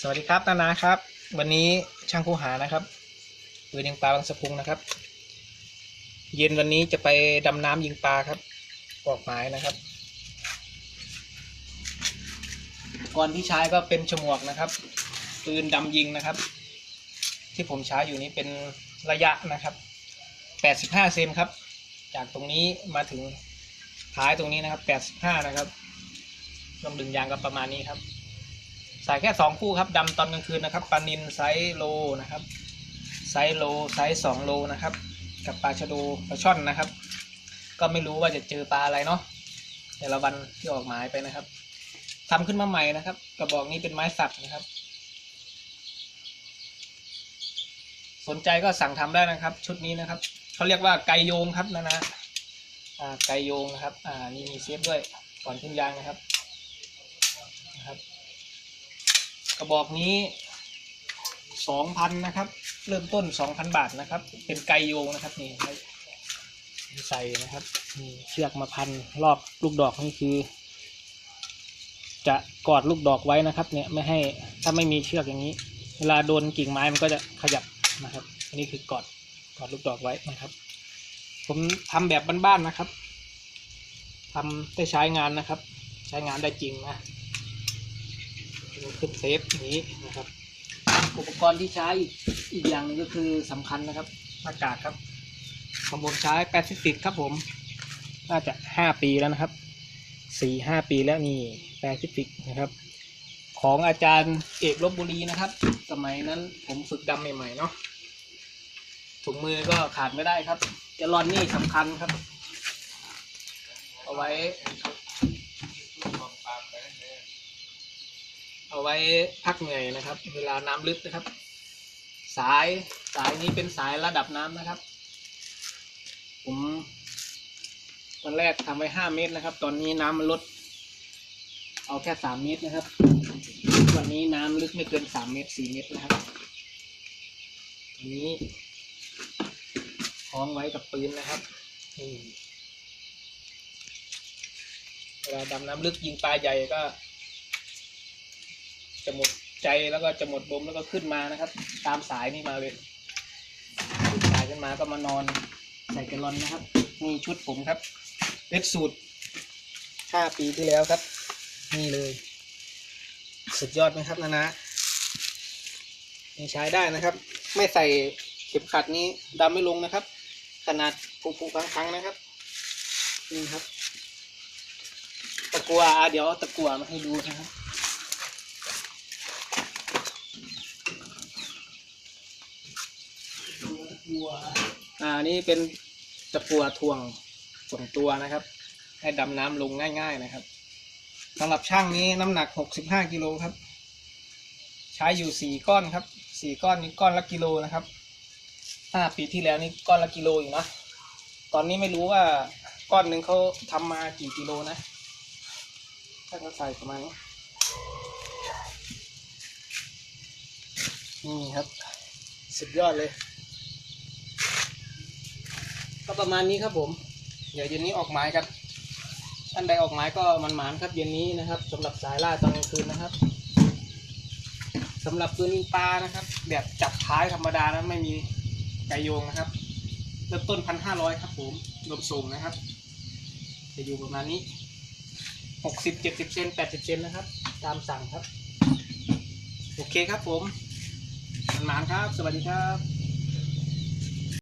สวัสดีครับนานาครับ วันนี้ช่างคูหานะครับปืนยิงปลาบางสะพุงนะครับ เย็นวันนี้จะไปดำน้ำยิงปลาครับออกหมายนะครับก่อนที่ใช้ก็เป็นฉมวกนะครับปืนดำยิงนะครับ ที่ผมใช้อยู่นี้เป็นระยะนะครับ85เซนครับ จากตรงนี้มาถึงท้ายตรงนี้นะครับ85นะครับลำดึงยางก็ประมาณนี้ครับ ใส่แค่สองคู่ครับดำตอนกลางคืนนะครับปลานินไซส์โลนะครับไซส์โลไซส์สองโลนะครับ กับปลาชะโดปลาช่อนนะครับ ก็ไม่รู้ว่าจะเจอปลาอะไรเนาะแต่ละวันที่ออกหมายไปนะครับทำขึ้นมาใหม่นะครับ กระบอกนี้เป็นไม้สักนะครับ สนใจก็สั่งทำได้นะครับ ชุดนี้นะครับเขาเรียกว่าไกโยงครับนะนะไกโยงนะครับ อ่านี่มีเซฟด้วยก่อนขึ้นยางนะครับนะครับ กระบอกนี้สองพันนะครับ เริ่มต้นสองพันบาทนะครับ เป็นไกโยงนะครับนี่ใส่นะครับนี่เชือกมาพันรอบลูกดอกนี่คือ จะกอดลูกดอกไว้นะครับ เนี่ยไม่ให้ถ้าไม่มีเชือกอย่างนี้ เวลาโดนกิ่งไม้มันก็จะขยับนะครับ อันนี้คือกอดกอดลูกดอกไว้นะครับ ผมทำแบบบ้านๆนะครับทำได้ใช้งานนะครับ ใช้งานได้จริงนะ ขึ้นเซฟอย่างนี้นะครับอุปกรณ์ที่ใช้อีกอีกอย่างหนึงก็คือสำคัญนะครับหน้ากากครับของผมใช้แปซิฟิกครับผม น่าจะห้าปีแล้วนะครับสี่ห้าปีแล้วนี่แปซิฟิกนะครับ ของอาจารย์เอกลบบุรีนะครับ สมัยนั้นผมฝึกดำใหม่ๆเนาะถุงมือก็ขาดไม่ได้ครับแกลลอนนี่สำคัญครับ เอาไว้ เอาไว้พักเหนื่อยนะครับ เวลาน้ำลึกนะครับ สายสายนี้เป็นสายระดับน้ำนะครับ ผมตอนแรกทำไว้ห้าเมตรนะครับ ตอนนี้น้ำมันลด เอาแค่สามเมตรนะครับ วันนี้น้ำลึกไม่เกินสามเมตรสี่เมตรนะครับอันนี้คล้องไว้กับปืนนะครับเวลาดำน้ำลึกยิงปลาใหญ่ก็ จะหมดใจแล้วก็จะหมดลมแล้วก็ขึ้นมานะครับ ตามสายนี่มาเลยขึ้นสายขึ้นมาก็มานอนใส่แกลลอนนะครับนี่ชุดผมครับเล็ดสูตรห้าปีที่แล้วครับ นี่เลย สุดยอดไหมครับนะนะนี่ใช้ได้นะครับ ไม่ใส่เข็มขัดนี้ดำไม่ลงนะครับ ขนาดผุๆพังๆนะครับนี่ครับ ตะกัวเดี๋ยวตะกัวมาให้ดูนะครับ อ่านี่เป็นตะกัวทวงส่งตัวนะครับ ให้ดำน้ำลงง่าย ๆนะครับสำหรับช่างนี้น้ำหนัก 65กิโลครับ ใช้อยู่สี่ก้อนครับสี่ก้อนนี้ก้อนละกิโลนะครับห้าปีที่แล้วนี่ก้อนละกิโลอยู่นะ ตอนนี้ไม่รู้ว่าก้อนหนึ่งเขาทำมากี่กิโลนะถ้าเขาใส่ประมาณนี้นี่ครับ สุดยอดเลย ประมาณนี้ครับผม เดี๋ยวเย็นนี้ออกหมายกันท่านใดออกหมายก็มันหมานครับเย็นนี้นะครับสำหรับสายล่าตอนกลางคืนนะครับสำหรับปืนยิงปลานะครับ แบบจับท้ายธรรมดานะไม่มีไกโยงนะครับเริ่มต้นพันห้าร้อยครับผมรวมส่งนะครับ จะอยู่ประมาณนี้หกสิบเจ็ดสิบเซนแปดสิบเซนนะครับ ตามสั่งครับ โอเคครับผมมันหมานครับ สวัสดีครับ